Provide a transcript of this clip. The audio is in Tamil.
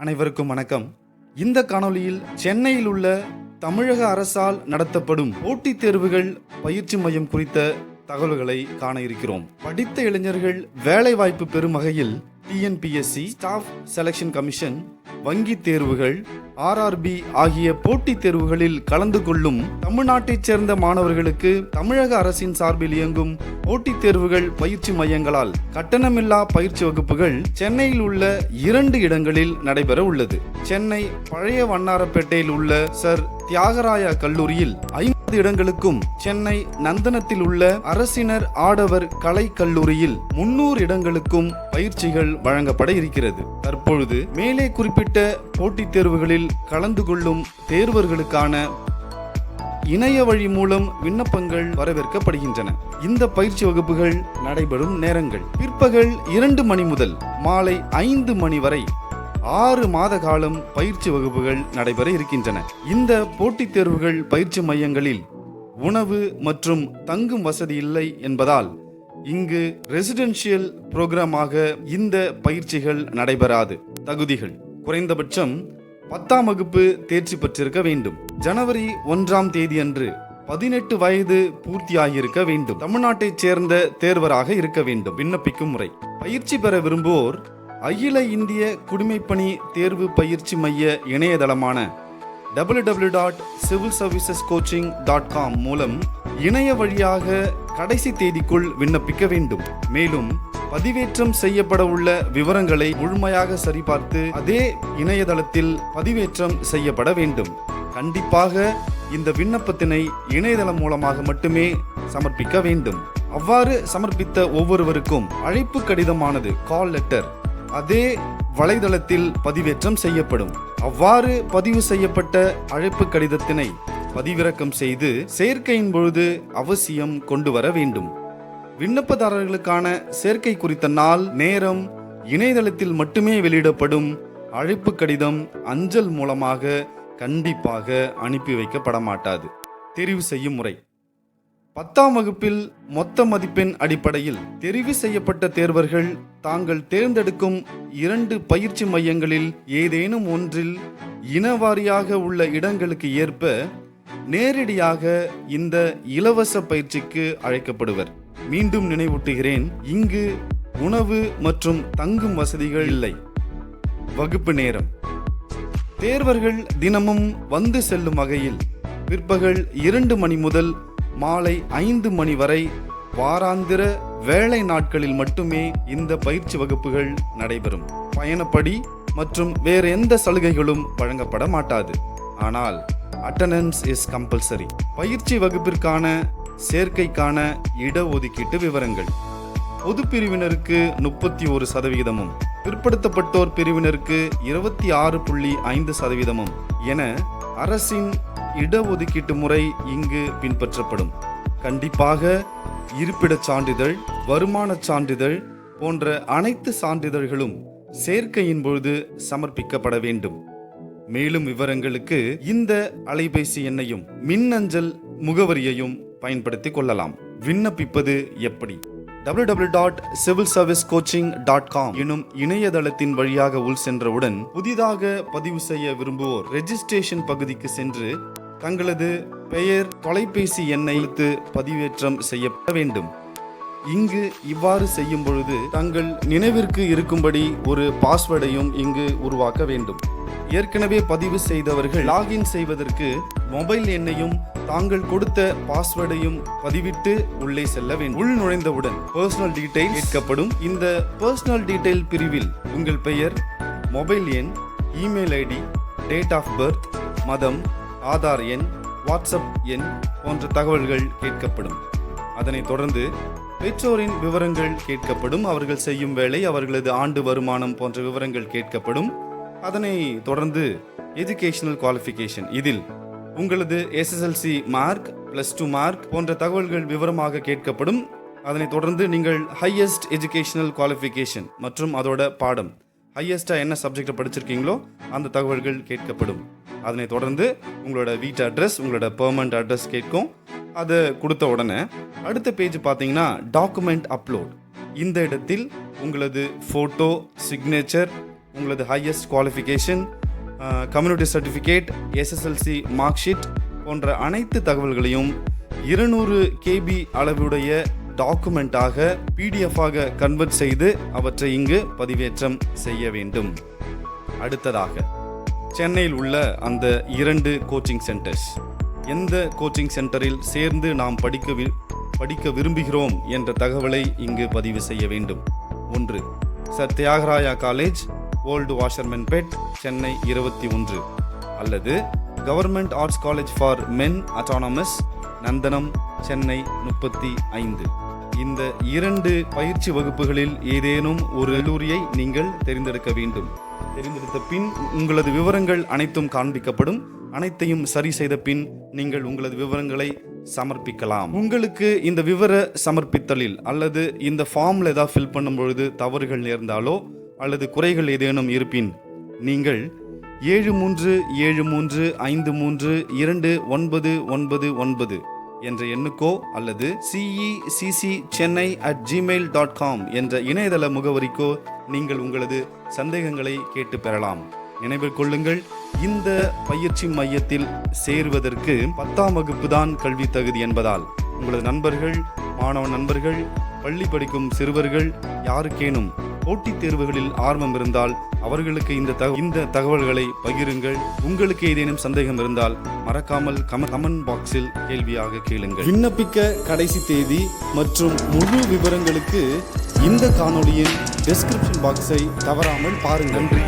அனைவருக்கும் வணக்கம். இந்த காணொளியில் சென்னையில் உள்ள தமிழக அரசால் நடத்தப்படும் போட்டித் தேர்வுகள் பயிற்சி மையம் குறித்த தகவல்களை காண இருக்கிறோம். படித்த இளைஞர்கள் வேலை வாய்ப்பு பெறும் வகையில் டிஎன்பிஎஸ்சி ஸ்டாஃப் செலெக்ஷன் கமிஷன் வங்கி தேர்வுகள் ஆர்ஆர்பி ஆகிய போட்டித் தேர்வுகளில் கலந்து கொள்ளும் தமிழ்நாட்டைச் சேர்ந்த மாணவர்களுக்கு தமிழக அரசின் சார்பில் இயங்கும் போட்டித் தேர்வுகள் பயிற்சி மையங்களால் கட்டணமில்லா பயிற்சி வகுப்புகள் சென்னையில் உள்ள இரண்டு இடங்களில் நடைபெற உள்ளது. சென்னை பழைய வண்ணாரப்பேட்டையில் உள்ள சர் தியாகராயா கல்லூரியில் ஐந்து இடங்களுக்கும் சென்னை நந்தனத்தில் உள்ள அரசினர் ஆடவர் கலை கல்லூரியில் முன்னூறு இடங்களுக்கும் பயிற்சிகள் வழங்கப்பட இருக்கிறது. தற்பொழுது மேலே குறிப்பிட்ட போட்டித் தேர்வுகளில் கலந்து கொள்ளும் தேர்வர்களுக்கான இணைய வழி மூலம் விண்ணப்பங்கள் வரவேற்கப்படுகின்றன. இந்த பயிற்சி வகுப்புகள் நடைபெறும் நேரங்கள். பிற்பகல் இரண்டு மணி முதல் மாலை ஐந்து மணி வரை ஆறு மாத காலம் பயிற்சி வகுப்புகள் நடைபெற இருக்கின்றன. இந்த போட்டித் தேர்வுகள் பயிற்சி மையங்களில் உணவு மற்றும் தங்கும் வசதி இல்லை என்பதால் இங்கு ரெசிடென்ஷியல் புரோகிராமாக இந்த பயிற்சிகள் நடைபெறாது. தகுதிகள் குறைந்தபட்சம் பத்தாம் வகுப்பு தேர்ச்சி பெற்றிருக்க வேண்டும். ஜனவரி ஒன்றாம் தேதி அன்று பதினெட்டு வயது பூர்த்தியாகியிருக்க வேண்டும். தமிழ்நாட்டைச் சேர்ந்த தேர்வராக இருக்க வேண்டும். விண்ணப்பிக்கும் முறை. பயிற்சி பெற விரும்புவோர் அகில இந்திய குடிமைப்பணி தேர்வு பயிற்சி மைய இணையதளமான W W dot civil services coaching dot com மூலம் இணைய வழியாக கடைசி தேதிக்குள் விண்ணப்பிக்க வேண்டும். மேலும் பதிவேற்றம் செய்யப்பட உள்ள விவரங்களை முழுமையாக சரிபார்த்து அதே இணையதளத்தில் பதிவேற்றம் செய்யப்பட வேண்டும். கண்டிப்பாக இந்த விண்ணப்பத்தினை இணையதளம் மூலமாக மட்டுமே சமர்ப்பிக்க வேண்டும். அவ்வாறு சமர்ப்பித்த ஒவ்வொருவருக்கும் அழைப்பு கடிதமானது. கால் லெட்டர் அதே வலைதளத்தில் பதிவேற்றம் செய்யப்படும். அவ்வாறு பதிவு செய்யப்பட்ட அழைப்பு கடிதத்தினை பதிவிறக்கம் செய்து சேர்க்கையின் பொழுது அவசியம் கொண்டு வர வேண்டும். விண்ணப்பதாரர்களுக்கான சேர்க்கை குறித்த நாள் நேரம் இணையதளத்தில் மட்டுமே வெளியிடப்படும் அழைப்பு கடிதம் அஞ்சல் மூலமாக கண்டிப்பாக அனுப்பி வைக்கப்பட மாட்டாது தெரிவு செய்யும் முறை. பத்தாம் வகுப்பில் மொத்த மதிப்பெண் அடிப்படையில் தெரிவு செய்யப்பட்ட தேர்வர்கள் தாங்கள் தேர்ந்தெடுக்கும் இரண்டு பயிற்சி மையங்களில் ஏதேனும் ஒன்றில் இனவாரியாக உள்ள இடங்களுக்கு ஏற்ப நேரடியாக இந்த இலவச பயிற்சிக்கு அழைக்கப்படுவர். மீண்டும் நினைவூட்டுகிறேன் இங்கு உணவு மற்றும் தங்கும் வசதிகள் இல்லை. வகுப்பு நேரம். தேர்வர்கள் தினமும் வந்து செல்லும் வகையில் பிற்பகல் இரண்டு மணி முதல் மாலை ஐந்து மணி வரை வாராந்திர வேலை நாட்களில் மட்டுமே இந்த பயிற்சி வகுப்புகள் நடைபெறும். பயணப்படி மற்றும் வேறு எந்த சலுகைகளும் வழங்கப்பட மாட்டாது. ஆனால் அட்டண்டன்ஸ் இஸ் கம்பல்சரி பயிற்சி வகுப்பிற்கான சேர்க்கைக்கான இடஒதுக்கீட்டு விவரங்கள். பொது பிரிவினருக்கு முப்பத்தி ஒரு சதவிகிதமும் பிற்படுத்தப்பட்டோர் பிரிவினருக்கு இருபத்தி ஆறு புள்ளி ஐந்து சதவீதமும் என அரசின் இடஒதுக்கீட்டு முறை இங்கு பின்பற்றப்படும். கண்டிப்பாக இருப்பிடச் சான்றிதழ் வருமானச் சான்றிதழ் போன்ற அனைத்து சான்றிதழ்களும் சேர்க்கையின் பொழுது சமர்ப்பிக்கப்பட வேண்டும். மேலும் விவரங்களுக்கு இந்த அலைபேசி எண்ணையும் மின்னஞ்சல் முகவரியையும் பயன்படுத்திக் கொள்ளலாம். விண்ணப்பிப்பது எப்படி? W W dot civil service coaching dot com எனும் இணையதளத்தின் வழியாக உள் சென்றவுடன் புதிதாக பதிவு செய்ய விரும்புவோர் ரெஜிஸ்ட்ரேஷன் பகுதிக்கு சென்று தங்களது பெயர் தொலைபேசி எண்ணை பதிவேற்றம் செய்யப்பட வேண்டும். இங்கு இவ்வாறு செய்யும் பொழுது தங்கள் நினைவிற்கு இருக்கும்படி ஒரு பாஸ்வேர்டையும் இங்கு உருவாக்க வேண்டும். ஏற்கனவே பதிவு செய்தவர்கள் லாகின் செய்வதற்கு மொபைல் எண்ணையும் தாங்கள் கொடுத்த பாஸ்வேர்டையும் பதிவிட்டு உள்ளே செல்ல வேண்டும். உள் நுழைந்தவுடன் பர்சனல் டீடைல் கேட்கப்படும். இந்த பர்சனல் டீடைல் பிரிவில் உங்கள் பெயர் மொபைல் எண் email ID date of birth மதம் ஆதார் எண் வாட்ஸ்அப் எண் போன்ற தகவல்கள் கேட்கப்படும். அதனைத் தொடர்ந்து பெற்றோரின் விவரங்கள் கேட்கப்படும். அவர்கள் செய்யும் வேலை அவர்களது ஆண்டு வருமானம் போன்ற விவரங்கள் கேட்கப்படும். அதனை தொடர்ந்து எஜுகேஷனல் குவாலிஃபிகேஷன் இதில் உங்களது SSLC mark plus two mark போன்ற தகவல்கள் விவரமாக கேட்கப்படும். அதனைத் தொடர்ந்து நீங்கள் ஹையஸ்ட் எஜுகேஷனல் குவாலிஃபிகேஷன் மற்றும் அதோட பாடம். ஹையஸ்ட்டாக என்ன சப்ஜெக்டை படிச்சிருக்கீங்களோ அந்த தகவல்கள் கேட்கப்படும். அதனைத் தொடர்ந்து உங்களோட வீட்டு அட்ரஸ் உங்களோட பெர்மனண்ட் அட்ரஸ் கேட்கும். அதை கொடுத்த உடனே அடுத்த பேஜ் பார்த்தீங்கன்னா டாக்குமெண்ட் அப்லோட் இந்த இடத்தில் உங்களது ஃபோட்டோ சிக்னேச்சர் உங்களது highest qualification community certificate SSLC mark sheet போன்ற அனைத்து தகவல்களையும் இருநூறு கேபி அளவுடைய டாக்குமெண்ட்டாக பிடிஎஃபாக கன்வெர்ட் செய்து அவற்றை இங்கு பதிவேற்றம் செய்ய வேண்டும். அடுத்ததாக சென்னையில் உள்ள அந்த இரண்டு கோச்சிங் சென்டர்ஸ் எந்த கோச்சிங் சென்டரில் சேர்ந்து நாம் படிக்க வி- படிக்க விரும்புகிறோம் என்ற தகவலை இங்கு பதிவு செய்ய வேண்டும். ஒன்று sir Thyagaraya college old Washermanpet Chennai இருபத்தி ஒன்று. அல்லது government arts college for men autonomous Nandanam Chennai முப்பத்தி ஐந்து. இந்த இரண்டு பயிற்சி வகுப்புகளில் ஏதேனும் ஒரு கல்லூரியை நீங்கள் தெரிந்தெடுக்க வேண்டும். தெரிந்தெடுத்த பின் உங்களது விவரங்கள் அனைத்தும் காண்பிக்கப்படும். அனைத்தையும் சரி செய்த பின் நீங்கள் உங்களது விவரங்களை சமர்ப்பிக்கலாம். உங்களுக்கு இந்த விவர சமர்ப்பித்தலில் அல்லது இந்த ஃபார்மில் ஏதாவது ஃபில் பண்ணும் பொழுது தவறுகள் நேர்ந்தாலோ அல்லது குறைகள் ஏதேனும் இருப்பின் நீங்கள் ஏழு மூன்று ஏழு மூன்று ஐந்து மூன்று இரண்டு ஒன்பது ஒன்பது ஒன்பது என்ற எண்ணுக்கோ அல்லது CECC Chennai at Gmail dot com என்ற இணையதள முகவரிக்கோ நீங்கள் உங்களது சந்தேகங்களை கேட்டு பெறலாம். நினைவில் கொள்ளுங்கள் இந்த பயிற்சி மையத்தில் சேருவதற்கு பத்தாம் வகுப்பு தான் கல்வி தகுதி என்பதால் உங்களது நண்பர்கள் மாணவ நண்பர்கள் பள்ளி படிக்கும் சிறுவர்கள் யாருக்கேனும் போட்டித் தேர்வுகளில் ஆர்வம் இருந்தால் அவர்களுக்கு இந்த தக இந்த தகவல்களை பகிருங்கள். உங்களுக்கு ஏதேனும் சந்தேகம் இருந்தால் மறக்காமல் கம கமெண்ட் பாக்ஸில் கேள்வியாக கேளுங்கள். விண்ணப்பிக்க கடைசி தேதி மற்றும் முழு விவரங்களுக்கு இந்த காணொளியின் டெஸ்கிரிப்ஷன் பாக்ஸை தவறாமல் பாருங்கள். நன்றி.